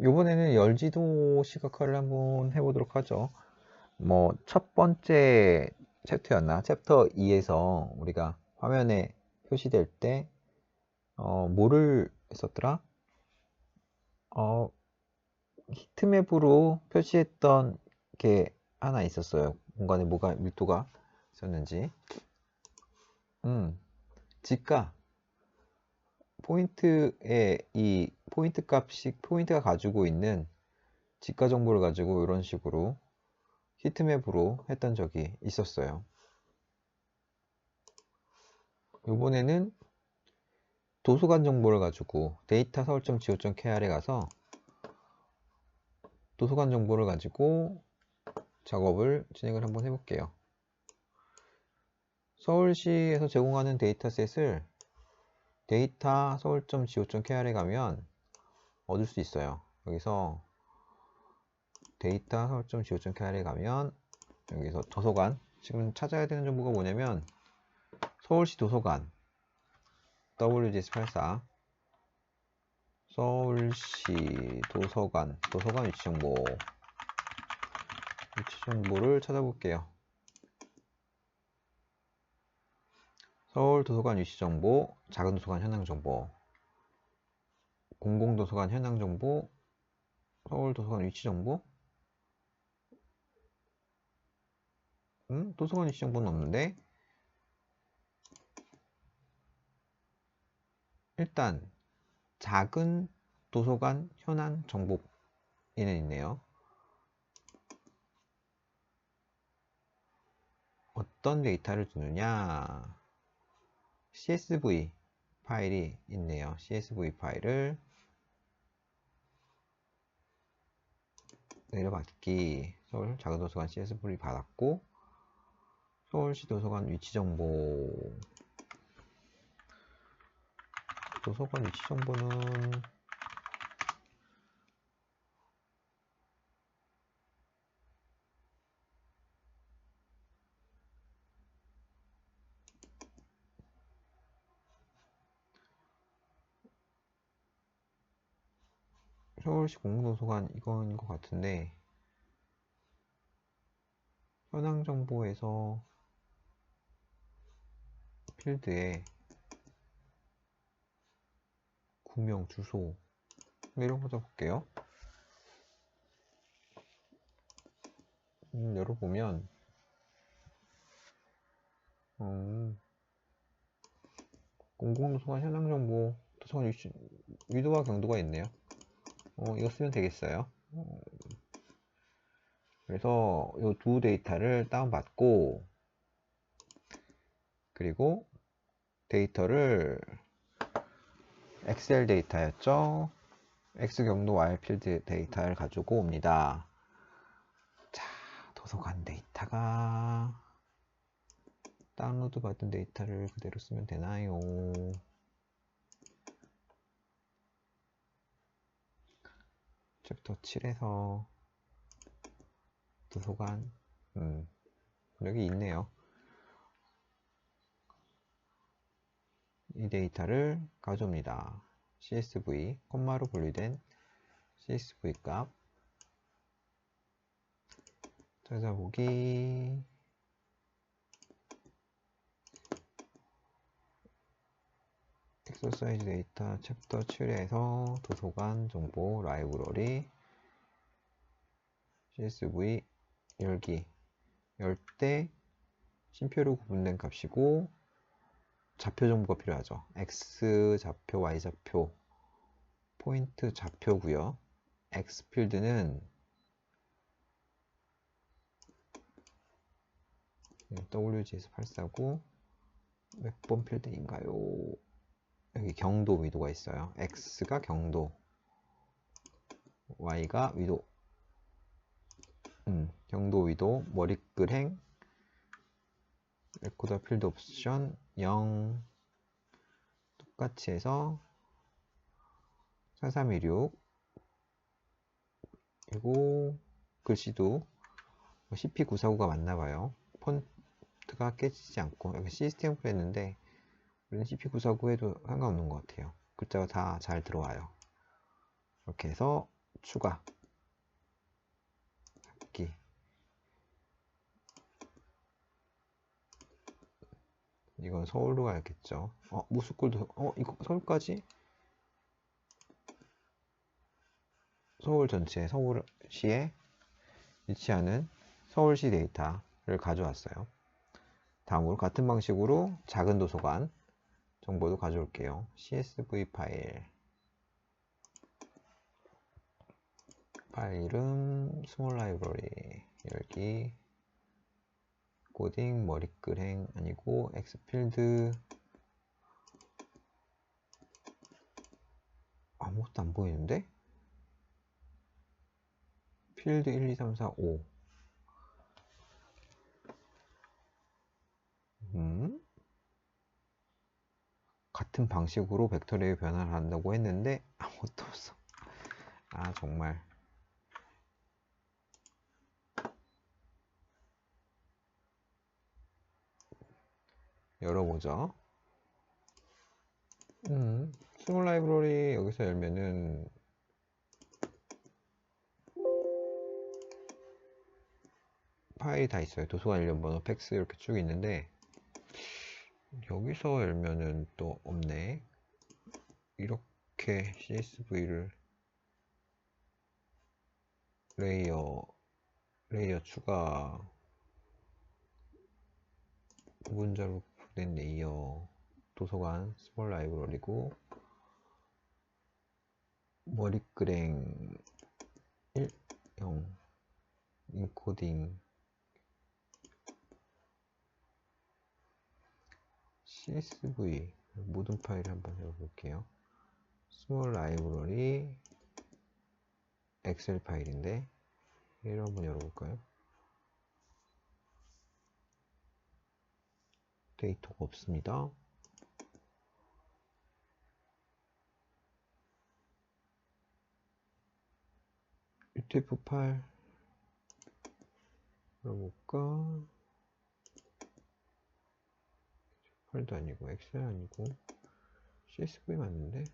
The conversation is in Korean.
이번에는 열지도 시각화를 한번 해보도록 하죠. 뭐, 첫 번째 챕터였나? 챕터 2에서 우리가 화면에 표시될 때, 어, 뭐를 했었더라? 어, 히트맵으로 표시했던 게 하나 있었어요. 공간에 뭐가, 밀도가 있었는지. 음, 지가. 포인트에 이 포인트 값이 포인트가 가지고 있는 지가 정보를 가지고 이런 식으로 히트맵으로 했던 적이 있었어요. 이번에는 도서관 정보를 가지고 데이터 서울.go.kr에 가서 도서관 정보를 가지고 작업을 진행을 한번 해볼게요. 서울시에서 제공하는 데이터셋을 데이터 서울.go.kr에 가면 얻을 수 있어요. 여기서 데이터 서울.go.kr에 가면 여기서 도서관 지금 찾아야 되는 정보가 뭐냐면 서울시 도서관 WGS84 서울시 도서관 도서관 위치 정보 위치 정보를 찾아볼게요. 서울 도서관 위치 정보, 작은 도서관 현황 정보, 공공 도서관 현황 정보, 서울 도서관 위치 정보. 음, 도서관 위치 정보는 없는데. 일단 작은 도서관 현황 정보에는 있네요. 어떤 데이터를 주느냐? CSV 파일이 있네요. CSV 파일을 내려받기. 서울 작은도서관 CSV 받았고 서울시 도서관 위치 정보. 도서관 위치 정보는 서울시 공공도서관 이건 것 같은데 현황 정보에서 필드에 구명 주소 이런 거 적을게요. 음, 열어보면 음, 공공도서관 현황 정보 도서관 위도와 경도가 있네요. 어, 이거 쓰면 되겠어요. 어, 그래서 이 두 데이터를 다운받고 그리고 데이터를 엑셀 데이터였죠. X 경도 Y 필드 데이터를 가지고 옵니다. 자, 도서관 데이터가 다운로드 받은 데이터를 그대로 쓰면 되나요? 챕터 7에서 도서관 음, 여기 있네요. 이 데이터를 가져옵니다. CSV, 콤마로 분리된 CSV 값 찾아보기 엑서사이즈 데이터 챕터 7에서 도서관 정보 라이브러리 CSV 열기 열때 심표로 구분된 값이고 좌표 정보가 필요하죠. X 좌표, Y 좌표, 포인트 좌표고요. X 필드는 WGS849 몇 번 필드인가요? 여기 경도 위도가 있어요. X가 경도, Y가 위도. 음, 경도 위도, 머리글행, 레코더 필드 옵션 0 똑같이 해서 4316 그리고 글씨도 CP949가 맞나봐요. 폰트가 깨지지 않고 여기 시스템으로 했는데 우리는 CP949 해도 상관없는 것 같아요. 글자가 다 잘 들어와요. 이렇게 해서 추가 합기 이건 서울로 가야겠죠. 어, 무스쿨도 어, 이거 서울까지? 서울 전체 서울시에 위치하는 서울시 데이터를 가져왔어요. 다음으로 같은 방식으로 작은 도서관 정보도 가져올게요. CSV 파일 파일 이름 스몰 라이브러리 열기 코딩 머리글행 아니고 엑스필드 아무것도 안 보이는데? 필드 1, 2, 3, 4, 5 음? 같은 방식으로 벡터리의 변화를 한다고 했는데 아무것도 없어 아 정말 열어보죠. 음, 스몰 라이브러리 여기서 열면은 파일이 다 있어요. 도서관 일련 번호, 팩스 이렇게 쭉 있는데 여기서 열면은 또 없네. 이렇게 CSV를 레이어 레이어 추가 문자로 된 레이어 도서관 스몰 라이브러리고 머리끄랭 1, 0 인코딩 CSV 모든 파일을 한번 열어볼게요 스몰 라이브러리 엑셀 파일인데 얘를 한번 열어볼까요 데이터가 없습니다. UTF-8 열어볼까? 8도 아니고 엑셀 아니고 CSV 맞는데?